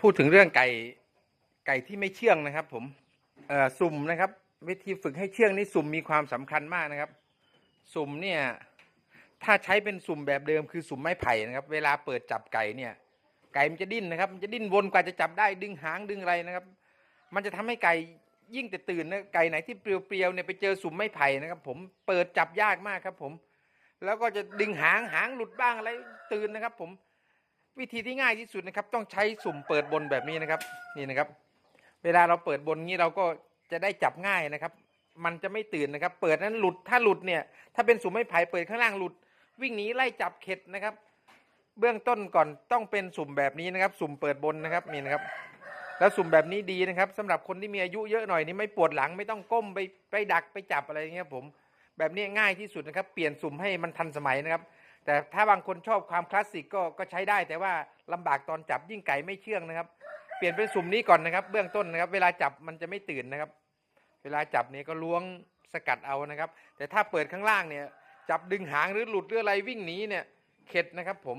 พูดถึงเรื่องไก่ไก่ที่ไม่เชื่องนะครับ ผมสุ่มนะครับ วิธีฝึกให้เชื่องนี่สุ่มมีความสำคัญมากนะครับ สุ่มเนี่ย ถ้าใช้เป็นสุ่มแบบเดิมคือสุ่มไม้ไผ่นะครับ เวลาเปิดจับไก่เนี่ย ไก่มันจะดิ้นนะครับ มันจะดิ้นวนกว่าจะจับได้ดึงหางดึงอะไรนะครับ มันจะทำให้ไก่ยิ่งแต่ตื่นนะไก่ไหนที่เปรียวๆเนี่ยไปเจอสุ่มไม้ไผ่นะครับ ผมเปิดจับยากมากครับ ผม แล้วก็จะดึงหางหางหลุดบ้างอะไรตื่นนะครับ ผม วิธีที่ง่ายที่สุดนะครับ ต้องใช้สุ่มเปิดบนแบบนี้นะครับ นี่นะครับ เวลาเราเปิดบนนี้เราก็จะได้จับง่ายนะครับ มันจะไม่ตื่นนะครับ เปิดนั้นหลุดถ้าหลุดเนี่ย ถ้าเป็นสุ่มไม้ไผ่เปิดข้างล่างหลุด วิ่งหนีไล่จับเข็ดนะครับ เบื้องต้นก่อนต้องเป็นสุ่มแบบนี้นะครับ สุ่มเปิดบนนะครับนี่นะครับ แล้วสุ่มแบบนี้ดีนะครับสำหรับคนที่มีอายุเยอะหน่อยนี่ไม่ปวดหลังไม่ต้องก้มไปไปดักไปจับอะไรเงี้ยผม แบบนี้ง่ายที่สุดนะครับ เปลี่ยนสุ่มให้มันทันสมัยนะครับ แต่ถ้าบางคนชอบความคลาสสิกก็ก็ใช้ได้ แต่ว่าลำบากตอนจับยิ่งไก่ไม่เชื่องนะครับ เปลี่ยนเป็นสุ่มนี้ก่อนนะครับ เบื้องต้นนะครับ เวลาจับมันจะไม่ตื่นนะครับ เวลาจับเนี่ยก็ล้วงสกัดเอานะครับ แต่ถ้าเปิดข้างล่างเนี่ย จับดึงหางหรือหลุดหรืออะไรวิ่งหนีเนี่ยเข็ดนะครับผม